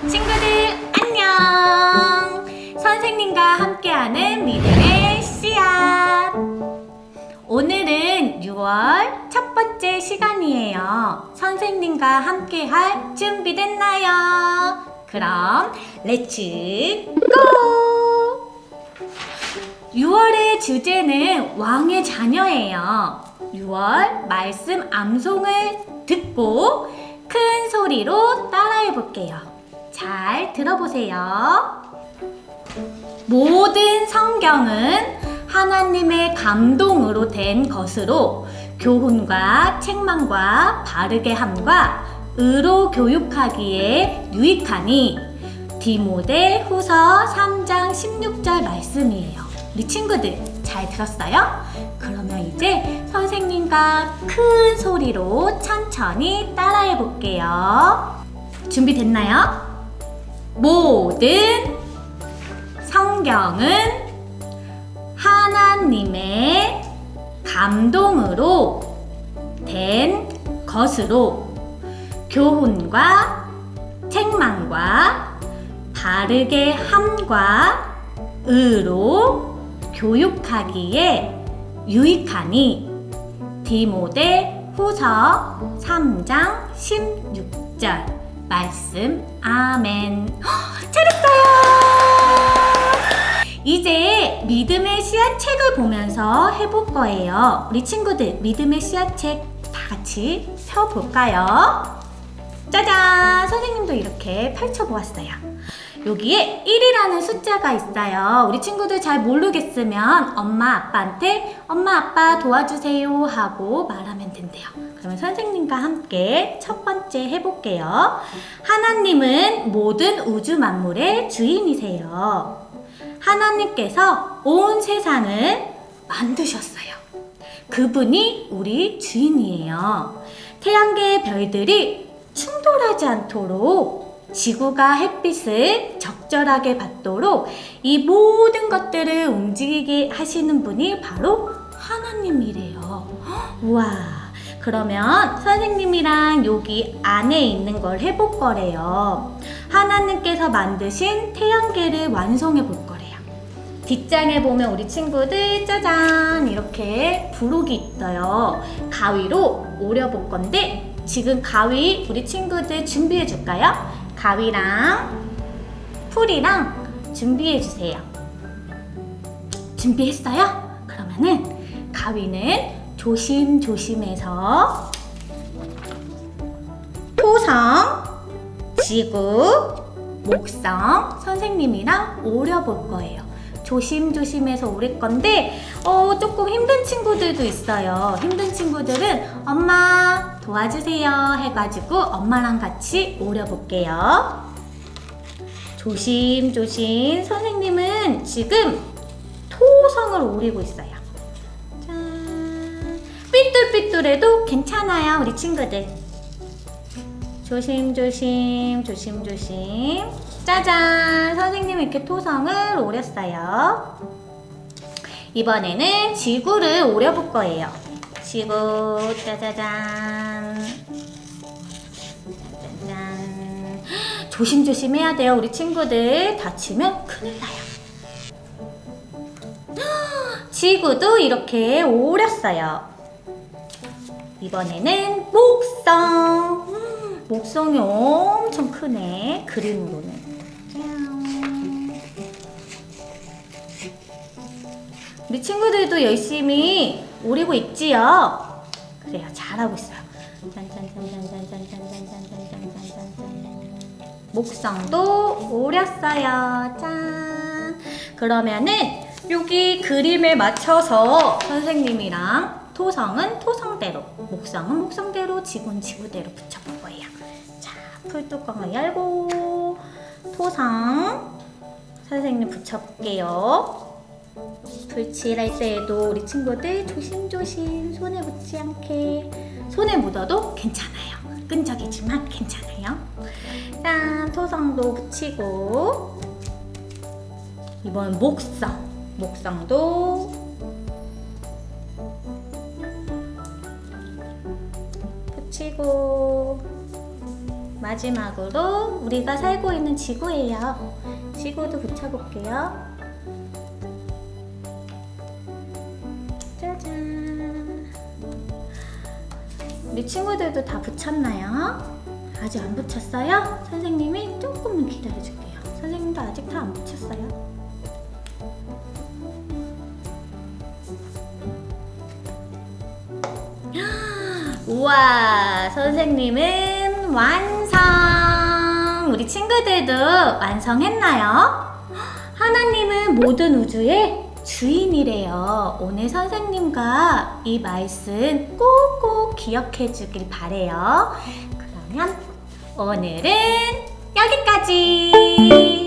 친구들 안녕! 선생님과 함께하는 믿음의 씨앗. 오늘은 6월 첫 번째 시간이에요. 선생님과 함께할 준비됐나요? 그럼 렛츠 고! 6월의 주제는 왕의 자녀예요. 6월 말씀 암송을 듣고 큰 소리로 따라해 볼게요. 잘 들어보세요. 모든 성경은 하나님의 감동으로 된 것으로 교훈과 책망과 바르게 함과 의로 교육하기에 유익하니 디모데 후서 3장 16절 말씀이에요. 우리 친구들 잘 들었어요? 그러면 이제 선생님과 큰 소리로 천천히 따라해 볼게요. 준비됐나요? 모든 성경은 하나님의 감동으로 된 것으로 교훈과 책망과 바르게 함과 의로 교육하기에 유익하니 디모데 후서 3장 16절 말씀 아멘 헉, 잘했어요 이제 믿음의 씨앗 책을 보면서 해볼 거예요 우리 친구들 믿음의 씨앗 책 다 같이 펴볼까요? 짜잔! 선생님도 이렇게 펼쳐보았어요. 여기에 1이라는 숫자가 있어요. 우리 친구들 잘 모르겠으면 엄마 아빠한테 엄마 아빠 도와주세요 하고 말하면 된대요. 그러면 선생님과 함께 첫 번째 해볼게요. 하나님은 모든 우주 만물의 주인이세요. 하나님께서 온 세상을 만드셨어요. 그분이 우리 주인이에요. 태양계의 별들이 충돌하지 않도록 지구가 햇빛을 적절하게 받도록 이 모든 것들을 움직이게 하시는 분이 바로 하나님이래요. 헉, 우와. 그러면 선생님이랑 여기 안에 있는 걸 해볼 거래요. 하나님께서 만드신 태양계를 완성해 볼 거래요. 뒷장에 보면 우리 친구들 짜잔 이렇게 부록이 있어요. 가위로 오려 볼 건데 지금 가위 우리 친구들 준비해 줄까요? 가위랑 풀이랑 준비해 주세요. 준비했어요? 그러면은 가위는 조심조심해서 토성, 지구, 목성 선생님이랑 오려볼 거예요. 조심조심해서 오릴 건데 어, 조금 힘든 친구들도 있어요. 힘든 친구들은 엄마 도와주세요 해가지고 엄마랑 같이 오려볼게요. 조심조심 선생님은 지금 토성을 오리고 있어요. 짠. 삐뚤삐뚤해도 괜찮아요 우리 친구들. 조심조심 조심조심 짜잔 선생님 이렇게 토성을 오렸어요 이번에는 지구를 오려볼 거예요 지구 짜자잔. 짜잔. 조심조심 해야 돼요 우리 친구들. 다치면 큰일 나요. 지구도 이렇게 오렸어요. 이번에는 목성. 음, 목성이 엄청 크네 그림으로는. 짠. 우리 친구들도 열심히 오리고 있지요? 그래요. 잘하고 있어요. 목성도 오렸어요. 짠. 그러면은 여기 그림에 맞춰서 선생님이랑 토성은 토성대로, 목성은 목성대로, 지구는 지구대로 붙여볼 거예요. 자, 풀뚜껑을 열고 토성 선생님 붙여볼게요. 불칠할 때에도 우리 친구들 조심조심 손에 묻지 않게 손에 묻어도 괜찮아요. 끈적이지만 괜찮아요. 짠, 토성도 붙이고 이번 목성, 목성도 붙이고 마지막으로 우리가 살고 있는 지구예요. 지구도 붙여볼게요. 우리 친구들도 다 붙였나요? 아직 안 붙였어요? 선생님이 조금만 기다려줄게요. 선생님도 아직 다 안 붙였어요. 우와, 선생님은 완성! 우리 친구들도 완성했나요? 하나님은 모든 우주의 주인이래요. 오늘 선생님과 이 말씀 꼭꼭 기억해 주길 바래요. 그러면 오늘은 여기까지!